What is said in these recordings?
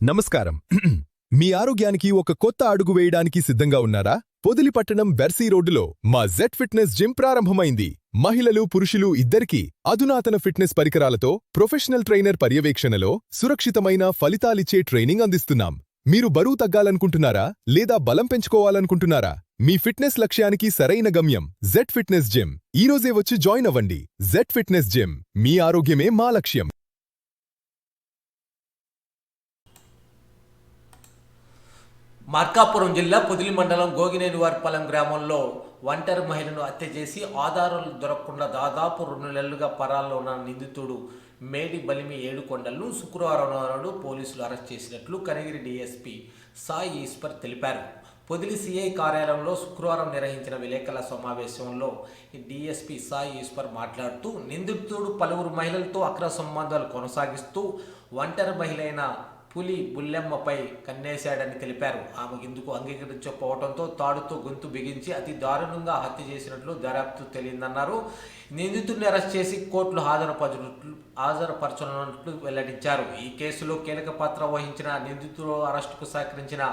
నమస్కారం. మీ ఆరోగ్యానికి ఒక కొత్త అడుగు వేయడానికి సిద్ధంగా ఉన్నారా? పొదిలిపట్టణం బెర్సీ రోడ్డులో మా జెట్ ఫిట్నెస్ జిమ్ ప్రారంభమైంది. మహిళలు పురుషులు ఇద్దరికీ అధునాతన ఫిట్నెస్ పరికరాలతో ప్రొఫెషనల్ ట్రైనర్ పర్యవేక్షణలో సురక్షితమైన ఫలితాలిచ్చే ట్రైనింగ్ అందిస్తున్నాం. మీరు బరువు తగ్గాలనుకుంటున్నారా? లేదా బలం పెంచుకోవాలనుకుంటున్నారా? మీ ఫిట్నెస్ లక్ష్యానికి సరైన గమ్యం జెట్ ఫిట్నెస్ జిమ్. ఈరోజే వచ్చి జాయిన్ అవ్వండి. Jet fitness gym. మీ ఆరోగ్యమే మా లక్ష్యం. మార్కాపురం జిల్లా పొదిలి మండలం గోగినేనివారిపాలెం గ్రామంలో ఒంటరి మహిళను హత్య చేసి ఆధారాలు దొరకకుండా దాదాపు రెండు నెలలుగా పరాల్లో ఉన్న నిందితుడు మేడి బలిమి ఏడుకొండలను శుక్రవారం నాడు పోలీసులు అరెస్ట్ చేసినట్లు కనిగిరి డీఎస్పీ సాయి ఈశ్వర్ తెలిపారు. పొదిలి సిఐ కార్యాలయంలో శుక్రవారం నిర్వహించిన విలేకరుల సమావేశంలో డీఎస్పీ సాయి ఈశ్వర్ మాట్లాడుతూ నిందితుడు పలువురు మహిళలతో అక్రమ సంబంధాలు కొనసాగిస్తూ ఒంటరి మహిళ అయిన పులి బుల్లెమ్మపై కన్నేశాడని తెలిపారు. ఆమె ఇందుకు అంగీకరించకపోవడంతో తాడుతో గొంతు బిగించి అతి దారుణంగా హత్య చేసినట్లు దర్యాప్తు తెలియదన్నారు నిందితుడిని అరెస్ట్ చేసి కోర్టులో హాజరుపరచినట్లు హాజరుపరచనున్నట్లు వెల్లడించారు. ఈ కేసులో కీలక పాత్ర వహించిన నిందితుడు అరెస్టుకు సహకరించిన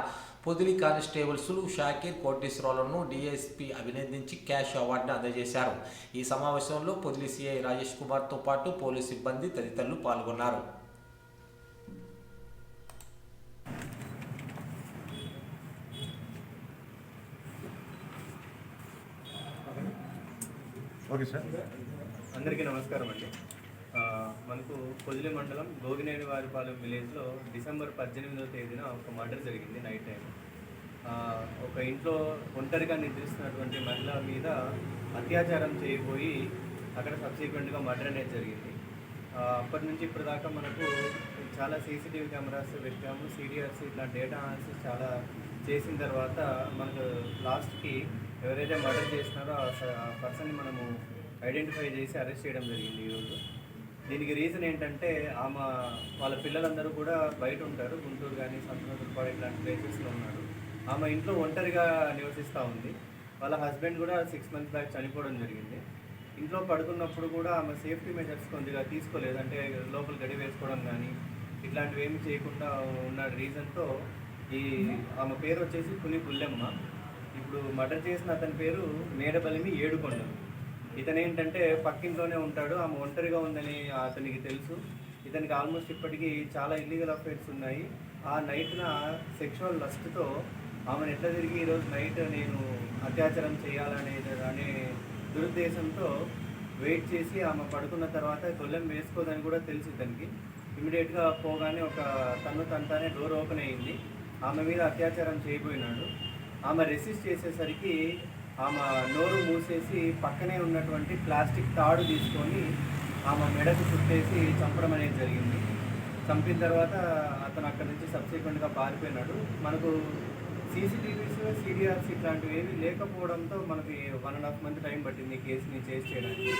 పొదిలి కానిస్టేబుల్స్ షాకీర్ కోటేశ్వరరావులను డీఎస్పీ అభినందించి క్యాష్ అవార్డును అందజేశారు. ఈ సమావేశంలో పొదిలి సిఐ రాజేష్ కుమార్తో పాటు పోలీసు సిబ్బంది తదితరులు పాల్గొన్నారు. Okay sir. అందరికీ నమస్కారం అండి. మనకు పొదిలి మండలం గోగినేని వారిపాలెం విలేజ్లో డిసెంబర్ పద్దెనిమిదవ తేదీన ఒక మర్డర్ జరిగింది నైట్ టైం ఒక ఇంట్లో ఒంటరిగా నిద్రిస్తున్నటువంటి మహిళ మీద అత్యాచారం చేయబోయి అక్కడ సబ్సిక్వెంట్గా మర్డర్ అనేది జరిగింది. అప్పటి నుంచి ఇప్పటిదాకా మనకు చాలా సీసీటీవీ కెమెరాస్ పెట్టాము. సిడిఆర్స్ ఇట్లా డేటా అనాలిసిస్ చాలా చేసిన తర్వాత మనకు లాస్ట్కి ఎవరైతే మర్డర్ చేసినారో ఆ స- ఆ పర్సన్ని మనము ఐడెంటిఫై చేసి అరెస్ట్ చేయడం జరిగింది ఈరోజు. దీనికి రీజన్ ఏంటంటే ఆమె వాళ్ళ పిల్లలందరూ కూడా బయట ఉంటారు. గుంటూరు కానీ సంతనూరుపాడు ఇట్లాంటి ప్లేసెస్లో ఉన్నారు. ఆమె ఇంట్లో ఒంటరిగా నివసిస్తూ ఉంది. వాళ్ళ హస్బెండ్ కూడా సిక్స్ మంత్స్ బ్యాక్ చనిపోవడం జరిగింది. ఇంట్లో పడుకున్నప్పుడు కూడా ఆమె సేఫ్టీ మెజర్స్ కొద్దిగా తీసుకోలేదు. అంటే లోపల గడి వేసుకోవడం కానీ ఇట్లాంటివి ఏమి చేయకుండా ఉన్న రీజన్తో ఈ ఆమె పేరు వచ్చేసి పులి పుల్లెమ్మ. ఇప్పుడు మర్డర్ చేసిన అతని పేరు మేడబలిమి ఏడుకొండ. ఇతను ఏంటంటే పక్కింట్లోనే ఉంటాడు. ఆమె ఒంటరిగా ఉందని అతనికి తెలుసు. ఇతనికి ఆల్మోస్ట్ ఇప్పటికీ చాలా ఇల్లీగల్ అఫైర్స్ ఉన్నాయి. ఆ నైట్న సెక్షువల్ లస్ట్తో ఆమెను ఎట్లా తిరిగి ఈరోజు నైట్ నేను అత్యాచారం చేయాలనే అనే దురుద్దేశంతో వెయిట్ చేసి ఆమె పడుకున్న తర్వాత గొల్లెం వేసుకోదని కూడా తెలుసు తనకి ఇమీడియట్గా పోగానే ఒక తన్ను తంతానే డోర్ ఓపెన్ అయ్యింది ఆమె మీద అత్యాచారం చేయబోయినాడు. ఆమె రెసిస్ట్ చేసేసరికి ఆమె నోరు మూసేసి పక్కనే ఉన్నటువంటి ప్లాస్టిక్ తాడు తీసుకొని ఆమె మెడకు చుట్టేసి చంపడం అనేది జరిగింది. చంపిన తర్వాత అతను అక్కడ నుంచి సబ్సిక్వెంట్గా పారిపోయినాడు. మనకు సీసీటీవీస్ సీడీఆర్స్ ఇట్లాంటివి ఏమీ లేకపోవడంతో మనకి one and half month time పట్టింది ఈ కేసుని చేసి చేయడానికి.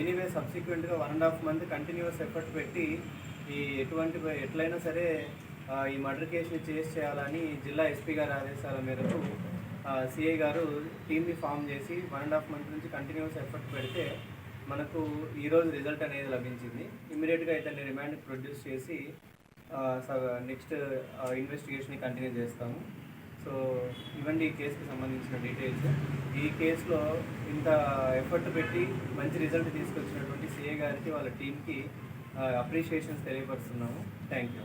Anyway సబ్సిక్వెంట్గా one and half month continuous effort పెట్టి ఈ ఎటువంటి ఎట్లయినా సరే ఈ మర్డర్ కేసుని చేసి చేయాలని జిల్లా ఎస్పీ గారి ఆదేశాల మేరకు సిఐ గారు టీమ్ని ఫామ్ చేసి వన్ అండ్ హాఫ్ మంత్ నుంచి కంటిన్యూస్ ఎఫర్ట్ పెడితే మనకు ఈరోజు రిజల్ట్ అనేది లభించింది. ఇమీడియట్గా ఇతన్ని రిమాండ్ ప్రొడ్యూస్ చేసి నెక్స్ట్ ఇన్వెస్టిగేషన్ కంటిన్యూ చేస్తాము. సో ఇవన్నీ ఈ కేసుకి సంబంధించిన డీటెయిల్స్ ఈ కేసులో ఇంత ఎఫర్ట్ పెట్టి మంచి రిజల్ట్ తీసుకొచ్చినటువంటి సిఏ గారికి వాళ్ళ టీంకి అప్రిషియేషన్స్ తెలియపరుస్తున్నాము. Thank you